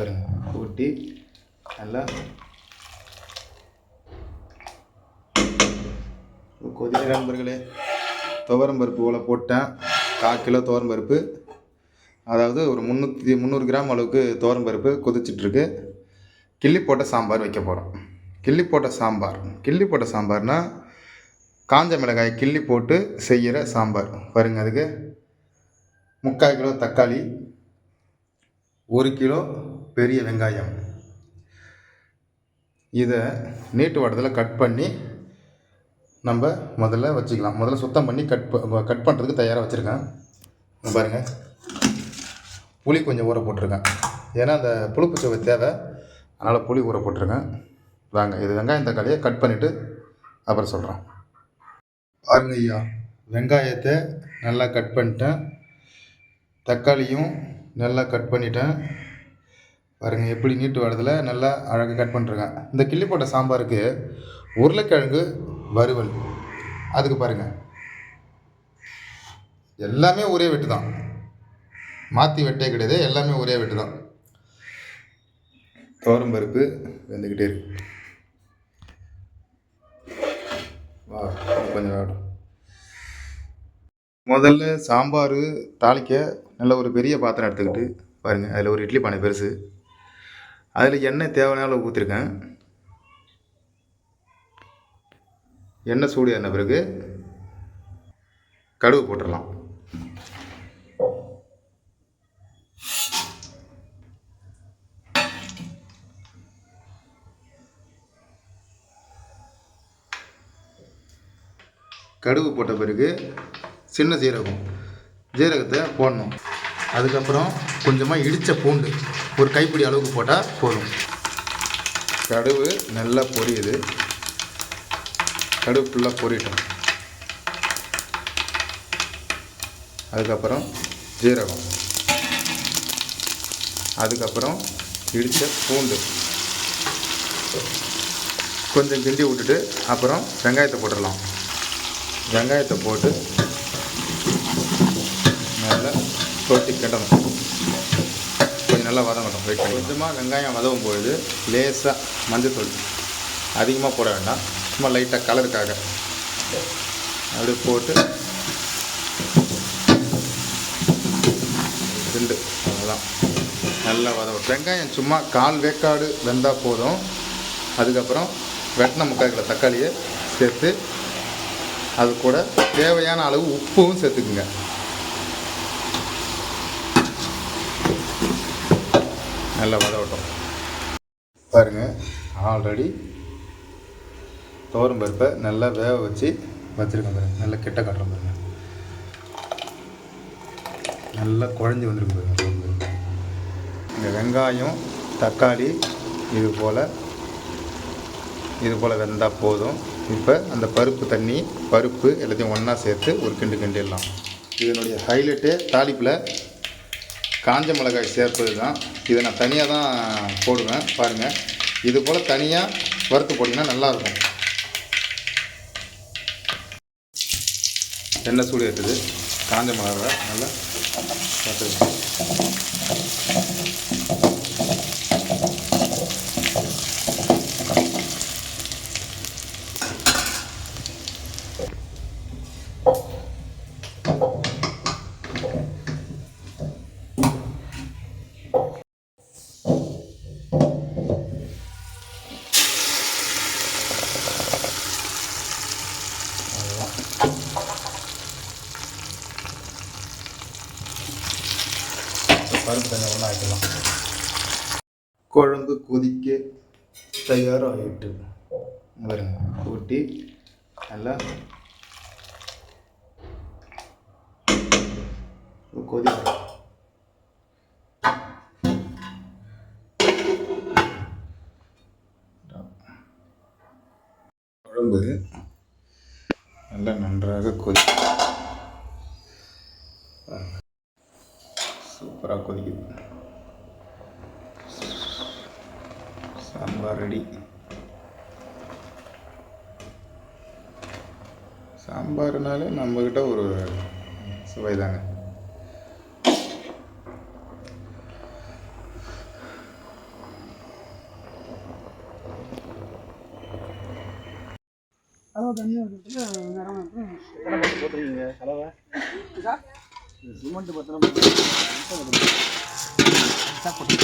பாருங்க. ஊட்டி நல்லா கொதிக்கிற நண்பர்களே துவரம் பருப்பு போல் போட்டேன். கால் கிலோ துவரம் பருப்பு. அதாவது ஒரு முந்நூற்றி முந்நூறு கிராம் அளவுக்கு துவரம் பருப்பு கொதிச்சிட்ருக்கு. கிள்ளி போட்ட சாம்பார் வைக்க போகிறோம் கிள்ளி போட்ட சாம்பார். கிள்ளி போட்ட சாம்பார்னால் காஞ்ச மிளகாய் கிள்ளி போட்டு செய்கிற சாம்பார். பாருங்க அதுக்கு. முக்கால் கிலோ தக்காளி ஒரு கிலோ பெரிய வெங்காயம். இதை நீட்டு வட்டத்தில் கட் பண்ணி நம்ம முதல்ல வச்சுக்கலாம். முதல்ல சுத்தம் பண்ணி கட் ப- கட் பண்ணுறதுக்கு தயாராக வச்சுருக்கேன். பாருங்கள் புளி கொஞ்சம் ஊற போட்டிருக்கேன். ஏன்னா அந்த புளிப்பு சுவை தேவை. அதனால் புளி ஊற போட்டிருக்கேன். வாங்க இது வெங்காயம் தக்காளியை கட் பண்ணிவிட்டு அப்புறம் சொல்கிறேன் பாருங்க ஐயா வெங்காயத்தை நல்லா கட் பண்ணிட்டேன். தக்காளியும் நல்லா கட் பண்ணிட்டேன். பாருங்கள் எப்படி நீட்டு வரதில் நல்லா அழகாக கட் பண்ணிருக்கேன். இந்த கிள்ளி போட்ட சாம்பாருக்கு உருளைக்கிழங்கு வறுவல். அதுக்கு பாருங்கள் எல்லாமே ஒரே வெட்டு தான் மாற்றி வெட்டே கிடையாது எல்லாமே ஒரே வெட்டு தான் துவரம் பருப்பு வெந்துக்கிட்டே இருக்கு. வா கொஞ்சம் வேடும் முதல்ல சாம்பார் தாளிக்க நல்ல ஒரு பெரிய பாத்திரம் எடுத்துக்கிட்டு பாருங்கள் அதில் ஒரு இட்லி பானை பெருசு. அதில் எண்ணெய் தேவையான அளவு ஊற்றிருக்கேன் எண்ணெய் சூடு ஆன பிறகு கடுகு போட்டுடலாம். கடுகு போட்ட பிறகு சின்ன சீரகம் ஜீரகத்தை போடணும். அதுக்கப்புறம் கொஞ்சமாக இடித்த பூண்டு. ஒரு கைப்பிடி அளவுக்கு போட்டால் போதும். கடுகு நல்லா பொரியுது. கடுகு ஃபுல்லாக பொரியட்டும். அதுக்கப்புறம் ஜீரகம். அதுக்கப்புறம் இடித்த பூண்டு. கொஞ்சம் கிண்டி விட்டுட்டு அப்புறம் வெங்காயத்தை போட்டுடலாம். வெங்காயத்தை போட்டு நல்லா தொட்டி கிண்டணும் நல்லா வதங்கட்டும் வெயிட் பண்ணி கொஞ்சமாக வெங்காயம் வதவும் பொழுது லேசாக மஞ்சத்தூள் அதிகமாக போட வேண்டாம். சும்மா லைட்டாக கலருக்காக அப்படி போட்டு ரெண்டு. அவ்வளோதான் நல்லா வதவும் வெங்காயம் சும்மா கால் வேக்காடு வெந்தால் போதும். அதுக்கப்புறம் வெட்டின முக்கால் தக்காளியை சேர்த்து அது கூட தேவையான அளவு உப்பும் சேர்த்துக்குங்க. நல்லா வதவட்டும் பாருங்கள் ஆல்ரெடி துவரம் பருப்பை நல்லா வேக வச்சு வச்சுருக்கோம் பாருங்கள் நல்லா கெட்ட காட்டுறேன் பாருங்கள் நல்லா குழஞ்சி வந்திருக்கு பாருங்கள் இந்த வெங்காயம் தக்காளி இது போல் இது போல் வெந்தால் போதும். இப்போ அந்த பருப்பு தண்ணி பருப்பு எல்லாத்தையும் ஒன்றா சேர்த்து ஒரு கிண்டு கிண்டிடலாம். இதனுடைய ஹைலைட்டு தாளிப்பில் காஞ்ச மிளகாய் சேர்ப்பது தான். இதை நான் தனியாக தான் போடுவேன் பாருங்கள் இது போல் தனியாக வறுத்து போட்டிங்கன்னா நல்லாயிருக்கும். எண்ணெய் சூடு ஏற்றுது காஞ்ச மிளகாய் நல்லா வறுத்துக்கலாம் பருப்பு தண்ணி ஒன்றா ஆக்கிடலாம் குழம்பு கொதிக்க தயாராகிட்டு பாருங்க ஊட்டி நல்லா கொதி குழம்பு நல்லா நன்றாக கொதி சூப்பராக கொதிக்குது சாம்பார் ரெடி. சாம்பார்னாலே நம்மக்கிட்ட ஒரு சுவை தாங்க. அளவு கம்மியாக இருக்கிறதுக்கு நேரம் போட்டுருக்கீங்க? அளவை? சிமெண்ட் பத்திரம்? போட்டு